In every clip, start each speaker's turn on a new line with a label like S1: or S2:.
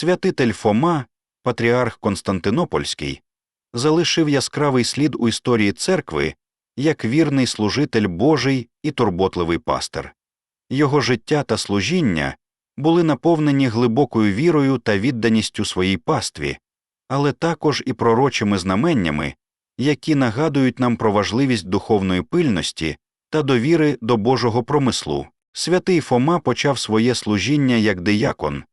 S1: Святитель Фома, патріарх Константинопольський, залишив яскравий слід у історії церкви як вірний служитель Божий і турботливий пастир. Його життя та служіння були наповнені глибокою вірою та відданістю своїй пастві, але також і пророчими знаменнями, які нагадують нам про важливість духовної пильності та довіри до Божого промислу. Святий Фома почав своє служіння як диякон,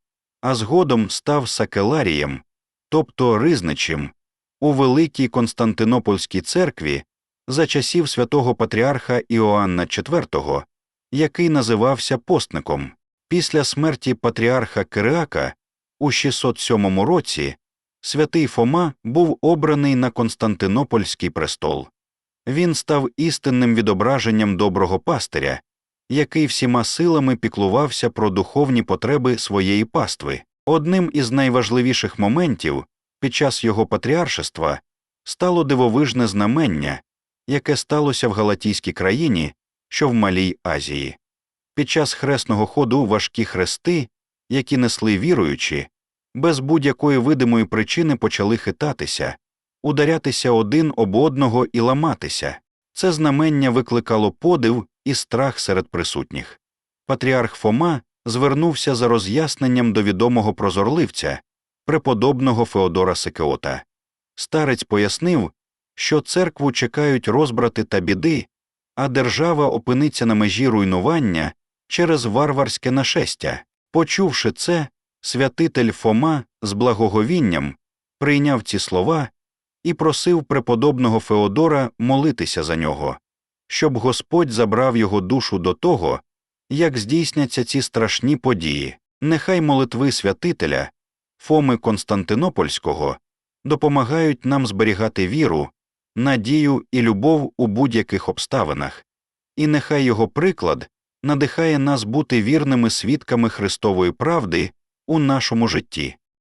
S1: а згодом став сакеларієм, тобто riзничем, у великій Константинопольській церкві за часів святого патріарха Іоанна IV, який називався постником. Після смерті патріарха Кириака у 607 році святий Фома був обраний на Константинопольський престол. Він став істинним відображенням доброго пастиря, який всіма силами піклувався про духовні потреби своєї пастви. Одним із найважливіших моментів під час його патріаршества стало дивовижне знамення, яке сталося в Галатійській країні, що в Малій Азії. Під час хресного ходу важкі хрести, які несли віруючі, без будь-якої видимої причини почали хитатися, ударятися один об одного і ламатися. Це знамення викликало подив і страх серед присутніх. Патріарх Фома звернувся за роз'ясненням до відомого прозорливця, преподобного Феодора Секеота. Старець пояснив, що церкву чекають розбрати та біди, а держава опиниться на межі руйнування через варварське нашестя. Почувши це, святитель Фома з благоговінням прийняв ці слова і просив преподобного Феодора молитися за нього, щоб Господь забрав його душу до того, як здійсняться ці страшні події. Нехай молитви святителя, Фоми Константинопольського допомагають нам зберігати віру, надію і любов у будь-яких обставинах, і нехай його приклад надихає нас бути вірними свідками Христової правди у нашому житті.